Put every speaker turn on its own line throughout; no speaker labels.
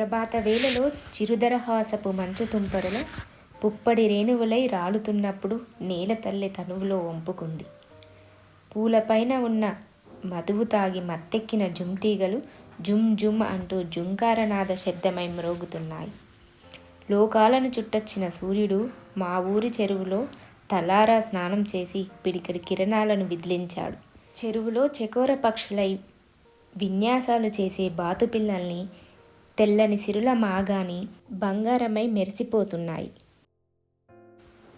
ప్రభాత వేళలో చిరుదరహాసపు మంచు తుంపరల పుప్పడి రేణువులై రాలుతున్నప్పుడు నేల తల్లి తనువులో వంపుకుంది. పూలపైన ఉన్న మధువు తాగి మత్తెక్కిన జుంటీగలు జుమ్ జుమ్ అంటూ జుంకారనాద శబ్దమై మ్రోగుతున్నాయి. లోకాలను చుట్టొచ్చిన సూర్యుడు మా ఊరి చెరువులో తలారా స్నానం చేసి పిడికడి కిరణాలను విదిలించాడు. చెరువులో చకోర పక్షులై విన్యాసాలు చేసే బాతుపిల్లల్ని తెల్లని సిరుల మాగాని బంగారమై మెరిసిపోతున్నాయి.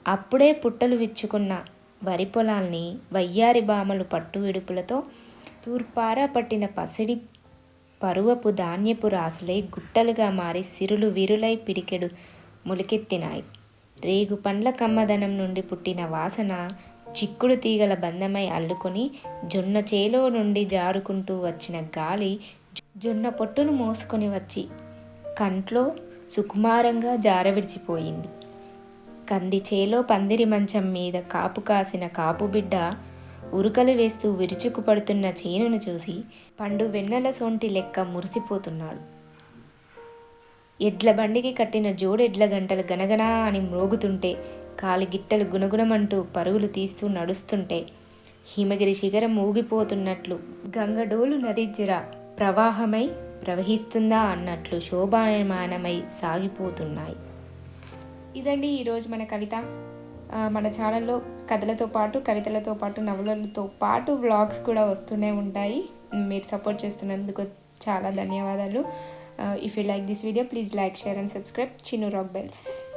అప్పుడే పుట్టలు విచ్చుకున్న వరి పొలాల్ని వయ్యారి బామలు పట్టు విడుపులతో తూర్పారా పట్టిన పసిడి పరువపు ధాన్యపు రాసులై గుట్టలుగా మారి సిరులు విరులై పిడికెడు మొలికెత్తినాయి. రేగు పండ్ల కమ్మదనం నుండి పుట్టిన వాసన చిక్కుడు తీగల బంధమై అల్లుకొని జొన్న చేలో నుండి జారుకుంటూ వచ్చిన గాలి జొన్న పొట్టును మోసుకొని వచ్చి కంట్లో సుకుమారంగా జారవిడిచిపోయింది కంది చేలో పందిరి మంచం మీద కాపు కాసిన కాపు బిడ్డ ఉరుకలు వేస్తూ విరుచుకు పడుతున్న చేనును చూసి పండు వెన్నెల సొంటి లెక్క మురిసిపోతున్నాడు. ఎడ్ల బండికి కట్టిన జోడెడ్ల గంటలు గనగనా అని మ్రోగుతుంటే కాలిగిట్టలు గుణగుణమంటూ పరుగులు తీస్తూ నడుస్తుంటే హిమగిరి శిఖరం ఊగిపోతున్నట్లు గంగడోలు నది జర ప్రవాహమై ప్రవహిస్తుందా అన్నట్లు శోభాయమానమై సాగిపోతున్నాయి. ఇదండి ఈరోజు మన కవిత. మన ఛానల్లో కథలతో పాటు కవితలతో పాటు నవలలతో పాటు వ్లాగ్స్ కూడా వస్తూనే ఉంటాయి. మీరు సపోర్ట్ చేస్తున్నందుకు చాలా ధన్యవాదాలు. If you like this video please like share and subscribe Chinnu rock bells